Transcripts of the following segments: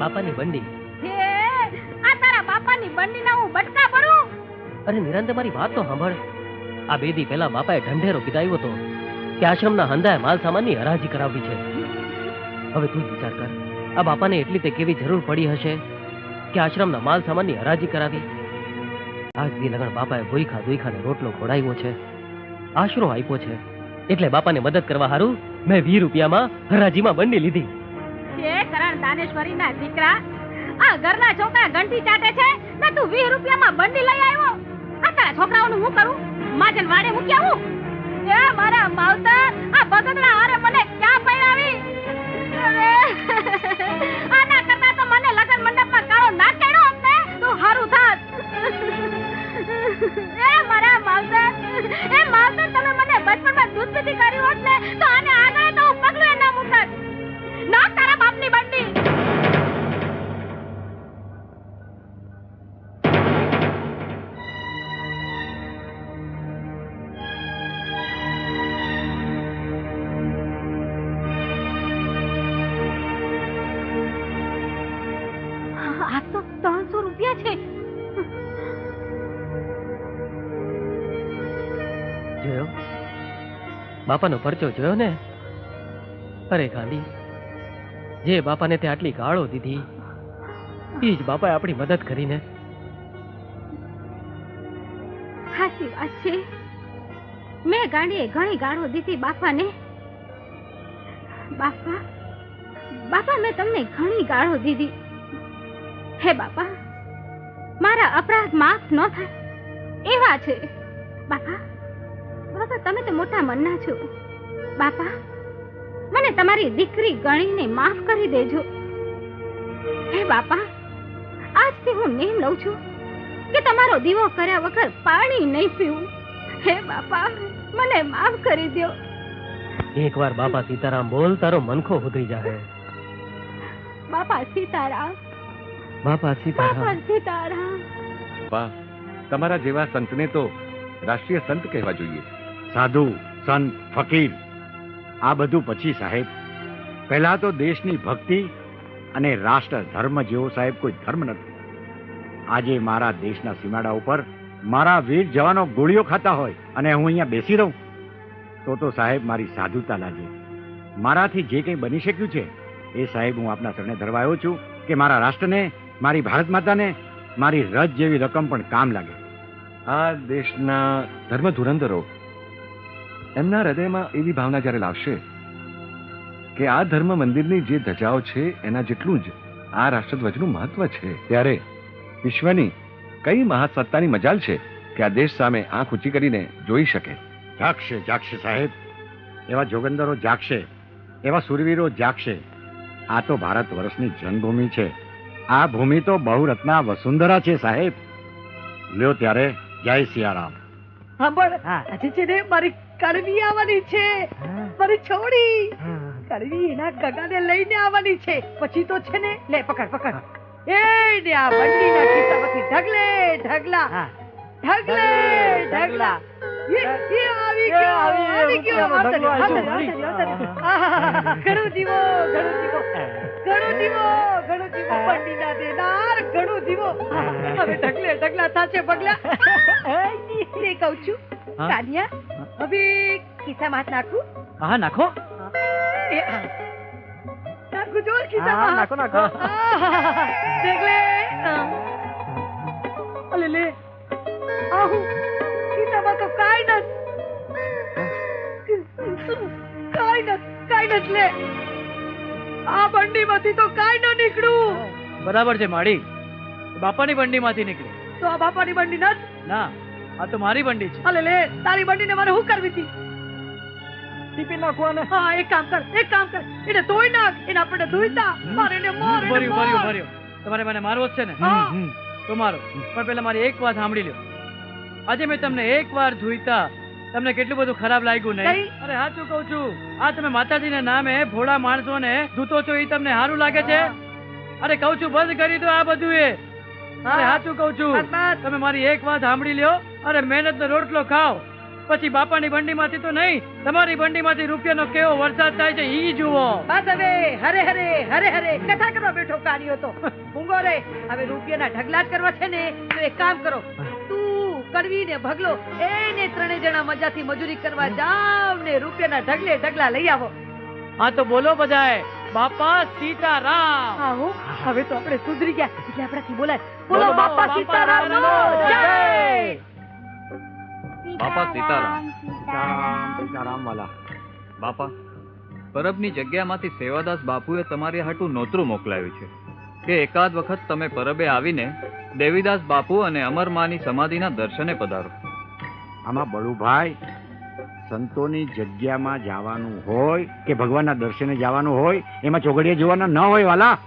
બાપાની બંડી. આ તારા બાપાની બંડીના હું બટકા ભરું? અરે નિરંત મારી વાત તો સાંભળ. આ બે દી પહેલા બાપાએ ઢંઢેરો પીધાવ્યો હતો કે આશ્રમના હંધાએ માલ સામાનની હરાજી કરાવવી છે. હવે તું વિચાર કર આ બાપાને એટલી તે કેવી જરૂર પડી હશે કે આશ્રમના માલ સામાનની હરાજી કરાવી? આજ દી લગણ બાપાએ ભૂઈખા દુઈખાને રોટલો ખોડાવ્યો છે આશરો આપ્યો છે. એટલે બાપાને મદદ કરવા હારું મેં વીસ રૂપિયામાં હરાજીમાં બંડી લીધી. હે કરણ દીકરા? છે? ને, તું 20 રૂપિયામાં બંડી લઈ આવ્યો? આ ક્યાં તો મને હોત તો હારું થાત. એ મારા માવતર, એ માવતર, તમે મને બચપણમાં દૂધ પીતી કર્યું હોત ને, તો બાપાનો પરચો જોયો ને? અરે ગાંધી, જે બાપાને તે આટલી ગાળો દીધી એ જ બાપાએ આપણી મદદ કરીને. સાચી વાત છે. મેં ગાંડીએ ઘણી ગાળો દીધી બાપાને. બાપા બાપા, મેં તમને ઘણી ગાળો દીધી. હે બાપા, મારા અપરાધ માફ ન થાય. એવા છે. બાપા બાપા તમે તો મોટા મનના છો. બાપા મને તમારી દીકરી ગણીને માફ કરી દેજો. હે બાપા આજથી હું નેમ લઉં છું કે તમારો દીવો કર્યા વગર પાણી નહીં પીવું. હે બાપા મને માફ કરી દો એકવાર બાપા સીતારામ બોલ તારો મનખો ઉતરી જાહે. બાપા સીતારામ. બાપા બાપા સીતારામ. બા તમારા જેવા સંતને તો રાષ્ટ્રીય સંત કહેવા જોઈએ. સાધુ, સંત, ફકીર, આ બધું પછી સાહેબ. પહેલા તો દેશની ભક્તિ અને રાષ્ટ્ર ધર્મ જેવો સાહેબ કોઈ ધર્મ નથી. આજે મારા દેશના સીમાડા ઉપર મારા વીર જવાનો ગોળીઓ ખાતા હોય અને હું અહીંયા બેસી રહું, તો તો સાહેબ મારી સાધુતા લાગે. મારાથી જે કંઈ બની શક્યું છે, એ સાહેબ હું આપના શરણે ધરવાયો છું કે મારા રાષ્ટ્રને, મારી ભારત માતાને, મારી રજ જેવી રકમ પણ કામ લાગે. આ દેશના ધર્મ ધુરંધરો એમના હૃદયમાં એવી ભાવના જ્યારે લાવશે કે આ ધર્મ મંદિરની જે ધજાઓ છે એના જેટલું જ આ રાષ્ટ્રધ્વજનું મહત્વ છે. ત્યારે વિશ્વની કઈ મહાસત્તાની મજાલ છે કે આ દેશ સામે આંખ ઊંચી કરીને જોઈ શકે? જાગશે જાગશે સાહેબ. એવા જોગંદરો જાગશે એવા સુરવીરો જાગશે. આ તો ભારત વર્ષની જન્મભૂમિ છે. આ ભૂમિ તો બહુરત્ના વસુંધરા છે સાહેબ. લ્યો ત્યારે જય સિયારામ. છે ને મારી કડવી આવવાની છે. મારી છોડી. કડવી એના ગગાને લઈને આવવાની છે. પછી તો છે ને લે પકડ પકડ. એ ને આ બંડીના ખિસ્સામાંથી ઢગલે ઢગલા. ઢગલે ઢગલા એ એ આવી ગયો આવી ગયો આવતા રહ્યો, આવતા રહ્યો, આવતા રહ્યો. આહાહા, ઘણો જીવો ઘણો જીવો. ઘણો જીવો ઘણો જીવો. બંડીના દેનાર ઘણો જીવો. હવે ઢગલે ઢગલા થાશે પગલા. કહું છું કાનિયા હવે ખિસ્સામાં હાથ નાખું? હા નાખો. એ, નાખું જો ખિસ્સામાં નાખો, નાખો. ઢગલે અલે લે. આહુ. ખિસ્સામાં તો કાંઈ નથી. કાઈ નથી કાઈ નથી લે. આ બંડીમાંથી તો કાંઈ ન નીકળું. બરાબર છે માડી બાપાની બંડીમાંથી નીકળી. તો આ બાપાની બંડી નથી? ના. આ તો મારી બંડી છે. અલે લે તારી બંડીને મારે શું કરવી હતી? ટીપી નાખવાને હા એક કામ કર એક કામ કર. એને ધોઈ નાખ એને આપણે ધોઈતા. મારે એને માર એને ભર્યું માર. ભર્યું. ભર્યું તમારે મને મારવો જ છે ને? તો મારો. પણ પહેલા મારી એક વાત સાંભળી લ્યો. આજે મેં તમને એક વાર ધોઈતા તમને કેટલું બધું ખરાબ લાગ્યું નહીં? નહીં. અરે સાચું કહું છું? આ તમે માતાજીના નામે ભોળા માણસોને ધૂતો છો એ તમને સારું લાગે છે? અરે કહું છું બંધ કરી દો આ બધું એ અરે હા. સાચું કહું છું બસ, બસ. તમે મારી એક વાત સાંભળી લ્યો. અને મહેનત નો રોટલો ખાઓ. પછી બાપાની બંડીમાંથી તો નહીં તમારી બંડીમાંથી રૂપિયાનો કેવો વરસાદ થાય છે ઈ જુઓ. બસ હવે હરે હરે હરે હરે કથા કરવા બેઠો કાર્યો તો. મૂંગો રે. હવે રૂપિયાના ઢગલા જ કરવા છે ને. તો એક કામ કરો. તું કડવી ને ભગલો એને ત્રણે જણા મજાથી મજૂરી કરવા જાવ ને રૂપિયાના ઢગલે ઢગલા લઈ આવો. હા તો બોલો બધાએ બાપા સીતારામ. આવો હવે તો આપણે સુધરી ગયા. એટલે આપણાથી બોલાય. બોલો બાપા સીતારામ જય! બાપા સીતારામ. સીતારામ સીતારામ વાલા. બાપા પરબની જગ્યામાંથી સેવાદાસ બાપુએ તમારી હાટું નોતરું મોકલાવ્યું છે કે એકાદ વખત તમે પરબે આવીને દેવીદાસ બાપુ અને અમરમાની સમાધિના દર્શને પધારો. આમાં બળુભાઈ સંતોની જગ્યામાં જવાનું હોય કે ભગવાનના દર્શને જવાનું હોય એમાં ચોઘડિયા જોવાના ન હોય વાલા.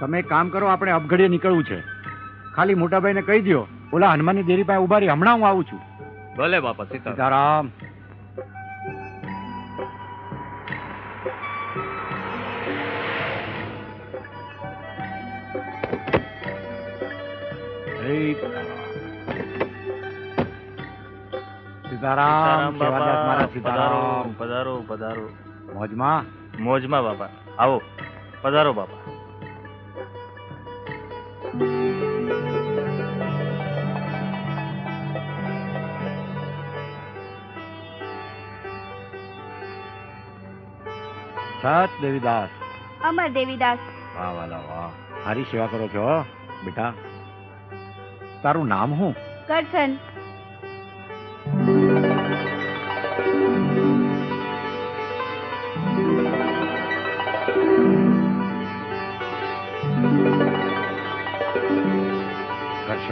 તમે કામ કરો આપણે અપઘડીએ નીકળવું છે. ખાલી મોટાભાઈને કહી દો ઓલા હનુમાનની દેરી પાસે ઊભા રહી હમણાં હું આવું છું. ભલે બાપા સીતારામ. સીતારામ. સીતારામ સેવાદાસ સીતારામ. પધારો પધારો મોજમાં? મોજમાં બાપા. આવો. પધારો બાપા. સત દેવીદાસ. અમર દેવીદાસ. વાહ વાલા વાહ સારી સેવા કરો છો બેટા. તારું નામ શું? કરશન.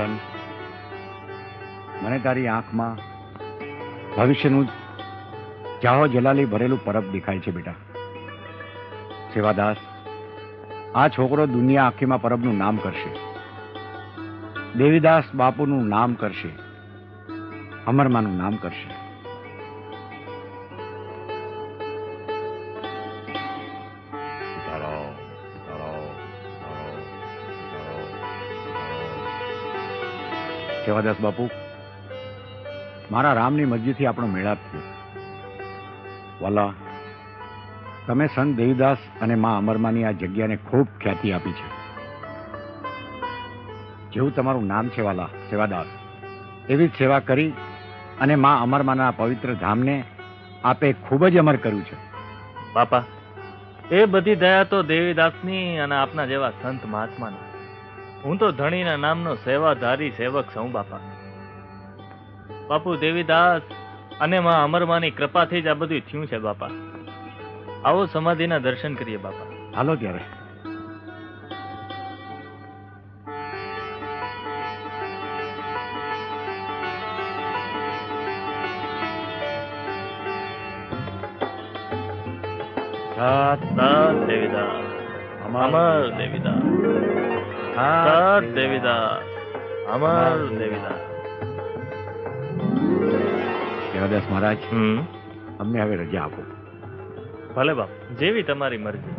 કરશન મને તારી આંખમાં ભવિષ્યનું જાહો જલાલી ભરેલું પરબ દેખાય છે બેટા. સેવાદાસ, આ છોકરો દુનિયા આખીમાં પરબનું નામ કરશે. દેવીદાસ બાપુનું નામ કરશે. અમરમાનું નામ કરશે. સેવાદાસ બાપુ. મારા રામની મરજીથી આપણો મેળાપ થયો. વાલા, તમે સંત દેવીદાસ અને મા અમરમાની આ જગ્યાને ખૂબ ખ્યાતિ આપી છે. જેવું તમારું નામ છે, વાલા, સેવાદાસ. એવી જ સેવા કરી અને મા અમરમાના પવિત્ર ધામને આપે ખૂબ જ અમર કર્યું છે. બાપા, એ બધી દયા તો દેવીદાસની અને આપના જેવા સંત મહાત્માની. હું તો ધણીના નામનો સેવાધારી સેવક છું બાપા. બાપુ દેવીદાસ અને માં અમરમાની કૃપાથી જ આ બધું થયું છે બાપા. આવો સમાધિના દર્શન કરીએ બાપા. હાલો ત્યારે. દેવીદાસ. અમર દેવીદાસ સત દેવીદાસ અમર દેવીદાસ સેવાદાસ મહારાજ હમ. અમને હવે રજા આપો. ભલે બાપ જેવી તમારી મરજી.